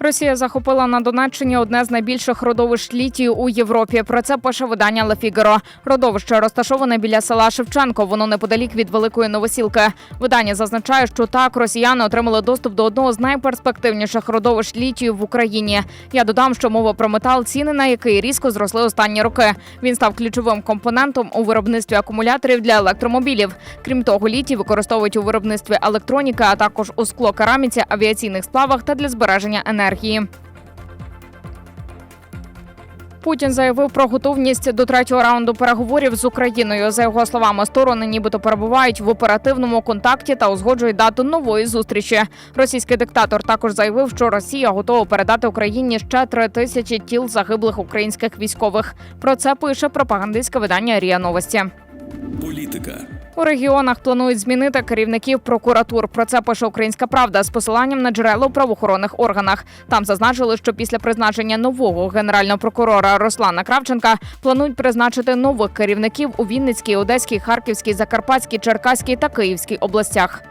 Росія захопила на Донеччині одне з найбільших родовищ літію у Європі. Про це пише видання «Ле Фігаро». Родовище розташоване біля села Шевченко. Воно неподалік від великої новосілки. Видання зазначає, що так росіяни отримали доступ до одного з найперспективніших родовищ літію в Україні. Я додам, що мова про метал, ціни на який різко зросли останні роки. Він став ключовим компонентом у виробництві акумуляторів для електромобілів. Крім того, літій використовують у виробництві електроніки, а також у склокераміці, авіаційних сплавах та для збереження енергії. Путін заявив про готовність до третього раунду переговорів з Україною. За його словами, сторони нібито перебувають в оперативному контакті та узгоджують дату нової зустрічі. Російський диктатор також заявив, що Росія готова передати Україні ще три тисячі тіл загиблих українських військових. Про це пише пропагандистське видання Рія Новості. Політика. У регіонах планують змінити керівників прокуратур. Про це пише Українська Правда з посиланням на джерело у правоохоронних органах. Там зазначили, що після призначення нового генерального прокурора Руслана Кравченка планують призначити нових керівників у Вінницькій, Одеській, Харківській, Закарпатській, Черкаській та Київській областях.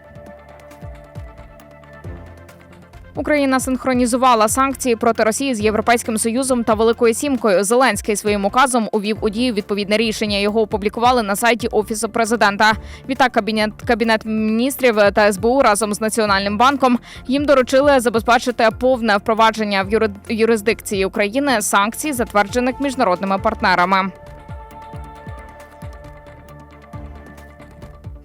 Україна синхронізувала санкції проти Росії з Європейським Союзом та Великою Сімкою. Зеленський своїм указом увів у дію відповідне рішення. Його опублікували на сайті офісу президента. Відтак кабінет кабінет міністрів та СБУ разом з Національним банком їм доручили забезпечити повне впровадження в юри- юрисдикції України санкцій, затверджених міжнародними партнерами.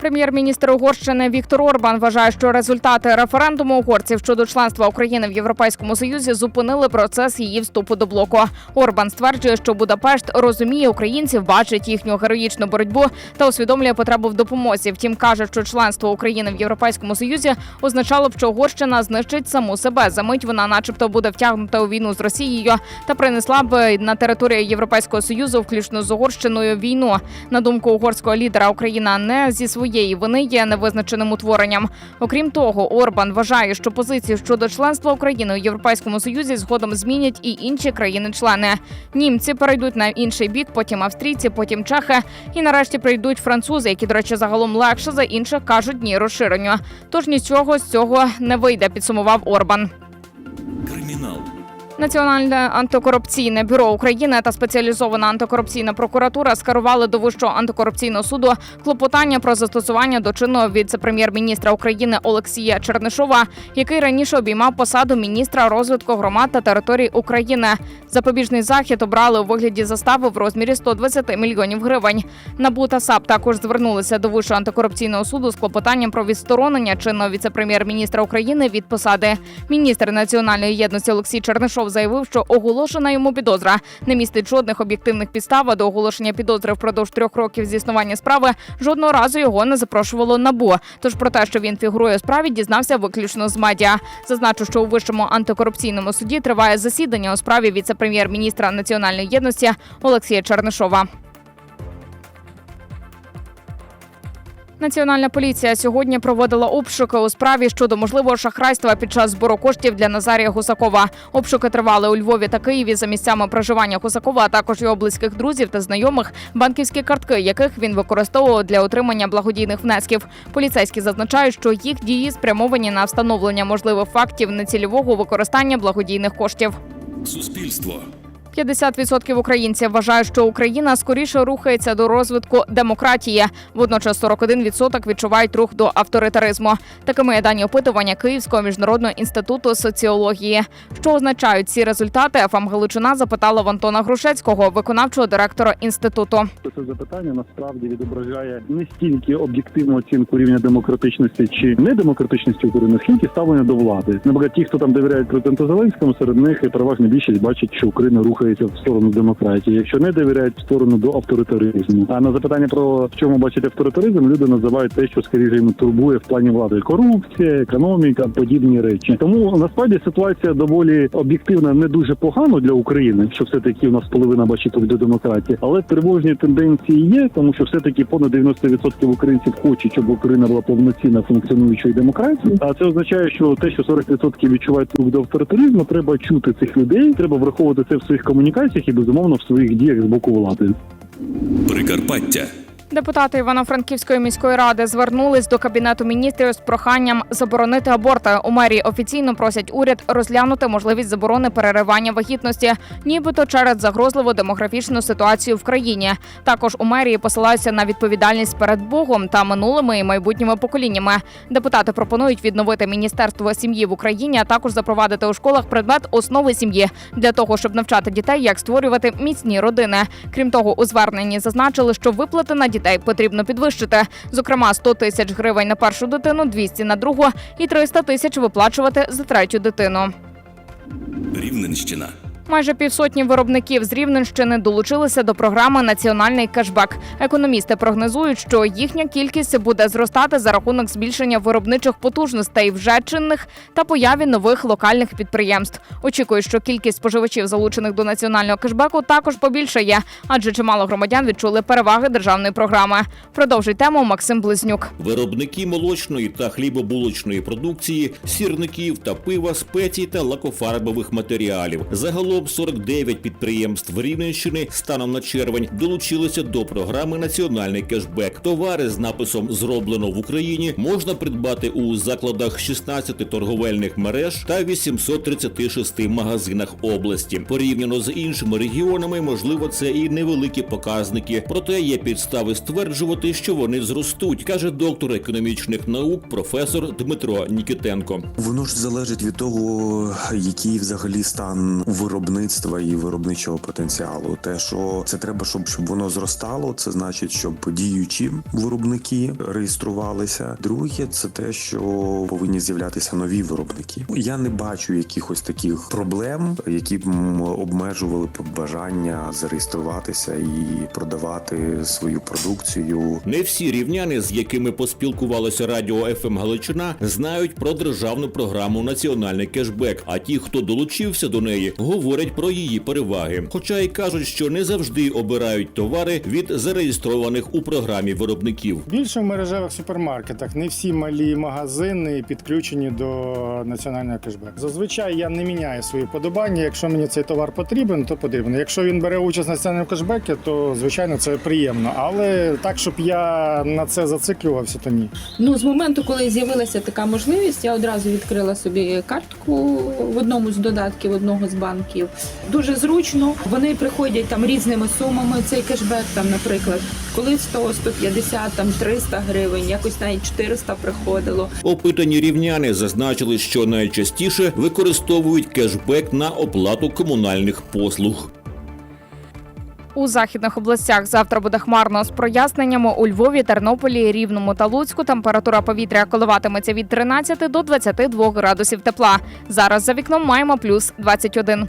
Прем'єр-міністр Угорщини Віктор Орбан вважає, що результати референдуму угорців щодо членства України в Європейському Союзі зупинили процес її вступу до блоку. Орбан стверджує, що Будапешт розуміє українців, бачить їхню героїчну боротьбу та усвідомлює потребу в допомозі. Втім, каже, що членство України в Європейському Союзі означало б, що Угорщина знищить саму себе. Замить вона, начебто, буде втягнута у війну з Росією та принесла б на територію Європейського союзу, включно з Угорщиною, війну. На думку угорського лідера, Україна не зі своєї вини є невизначеним утворенням. Окрім того, Орбан вважає, що позицію щодо членства України у Європейському Союзі згодом змінять і інші країни-члени. Німці перейдуть на інший бік, потім австрійці, потім чехи, і нарешті прийдуть французи, які, до речі, загалом легше за інших кажуть дні розширенню. Тож нічого з цього не вийде, підсумував Орбан. Кримінал. Національне антикорупційне бюро України та спеціалізована антикорупційна прокуратура скерували до вищого антикорупційного суду клопотання про застосування до чинного віце-прем'єр-міністра України Олексія Чернишова, який раніше обіймав посаду міністра розвитку громад та територій України. Запобіжний захід обрали у вигляді застави в розмірі 120 мільйонів гривень. НАБУ та САП також звернулися до вищого антикорупційного суду з клопотанням про відсторонення чинного віце-прем'єр-міністра України від посади. Міністр національної єдності Олексій Чернишов заявив, що оголошена йому підозра не містить жодних об'єктивних підстав. а До оголошення підозри впродовж трьох років зіснування існування справи жодного разу його не запрошувало набу. Тож про те, що він фігурує у справі, дізнався виключно з медіа. Зазначу, що у вищому антикорупційному суді триває засідання у справі віце-прем'єр-міністра національної єдності Олексія Чернишова. Національна поліція сьогодні проводила обшуки у справі щодо можливого шахрайства під час збору коштів для Назарія Гусакова. Обшуки тривали у Львові та Києві за місцями проживання Гусакова, а також його близьких друзів та знайомих, банківські картки, яких він використовував для отримання благодійних внесків. Поліцейські зазначають, що їх дії спрямовані на встановлення можливих фактів нецільового використання благодійних коштів. Суспільство. 50% українців вважають, що Україна скоріше рухається до розвитку демократії. Водночас 41% відчувають рух до авторитаризму. Такими є дані опитування Київського міжнародного інституту соціології. Що означають ці результати? ФМ Галичина запитала в Антона Грушецького, виконавчого директора інституту. Це запитання насправді відображає не стільки об'єктивну оцінку рівня демократичності чи недемократичності України, скільки ставлення до влади. Наприклад, ті, хто там довіряють президенту Зеленському, серед них і переважна більшість бачить, що Україна рухається в сторону демократії. Якщо не довіряють в сторону до авторитаризму. А на запитання про в чому бачать авторитаризм, люди називають те, що скоріше турбує в плані влади: корупція, економіка, подібні речі. Тому насправді ситуація доволі об'єктивна, не дуже погано для України, що все таки у нас половина бачить до демократії, але тривожні тенденції є, тому що все таки понад 90% українців хочуть, щоб Україна була повноцінна функціонуючою демократією. А це означає, що те, що 40% відчувають до авторитаризму, треба чути цих людей, треба враховувати це в своїх комунікаціях і безумовно в своїх діях з боку влади. Прикарпаття. Депутати Івано-Франківської міської ради звернулись до кабінету міністрів з проханням заборонити аборти. У мерії офіційно просять уряд розглянути можливість заборони переривання вагітності, нібито через загрозливу демографічну ситуацію в країні. Також у мерії посилаються на відповідальність перед Богом та минулими і майбутніми поколіннями. Депутати пропонують відновити міністерство сім'ї в Україні, а також запровадити у школах предмет основи сім'ї для того, щоб навчати дітей, як створювати міцні родини. Крім того, у зверненні зазначили, що виплати на дітей потрібно підвищити. Зокрема, 100 тисяч гривень на першу дитину, 200 на другу і 300 тисяч виплачувати за третю дитину. Рівненщина. Майже півсотні виробників з Рівненщини долучилися до програми Національний кешбек. Економісти прогнозують, що їхня кількість буде зростати за рахунок збільшення виробничих потужностей вже чинних та появі нових локальних підприємств. Очікують, що кількість споживачів, залучених до національного кешбеку, також побільшає, адже чимало громадян відчули переваги державної програми. Продовжить тему Максим Близнюк. Виробники молочної та хлібобулочної продукції, сірників та пива, спецій та лакофарбових матеріалів. Загалом 49 підприємств Рівненщини станом на червень долучилися до програми Національний кешбек. Товари з написом Зроблено в Україні можна придбати у закладах 16 торговельних мереж та 836 магазинах області. Порівняно з іншими регіонами, можливо, це і невеликі показники, проте є підстави стверджувати, що вони зростуть, каже доктор економічних наук, професор Дмитро Нікітенко. Воно ж залежить від того, який взагалі стан виробництва і виробничого потенціалу. Те, що це треба, щоб, щоб воно зростало, це значить, щоб діючі виробники реєструвалися. Друге, це те, що повинні з'являтися нові виробники. Я не бачу якихось таких проблем, які б обмежували б бажання зареєструватися і продавати свою продукцію Не всі рівняни, з якими поспілкувалося радіо ФМ Галичина, знають про державну програму Національний кешбек. А ті, хто долучився до неї, говорять про її переваги. Хоча й кажуть, що не завжди обирають товари від зареєстрованих у програмі виробників. Більше в мережевих супермаркетах не всі малі магазини підключені до національного кешбеку. Зазвичай я не міняю свої подобання. Якщо мені цей товар потрібен, то потрібен. Якщо він бере участь в національному кешбекі, то звичайно це приємно. Але так, щоб я на це зациклювався, то ні. Ну, з моменту, коли з'явилася така можливість, я одразу відкрила собі картку в одному з додатків одного з банків. Дуже зручно. Вони приходять там різними сумами. Цей кешбек, там, наприклад, коли 100, 150, там 300 гривень, якось навіть 400 приходило. Опитані рівняни зазначили, що найчастіше використовують кешбек на оплату комунальних послуг. У західних областях завтра буде хмарно з проясненнями у Львові, Тернополі, Рівному та Луцьку. Температура повітря коливатиметься від 13 до 22 градусів тепла. Зараз за вікном маємо плюс 21.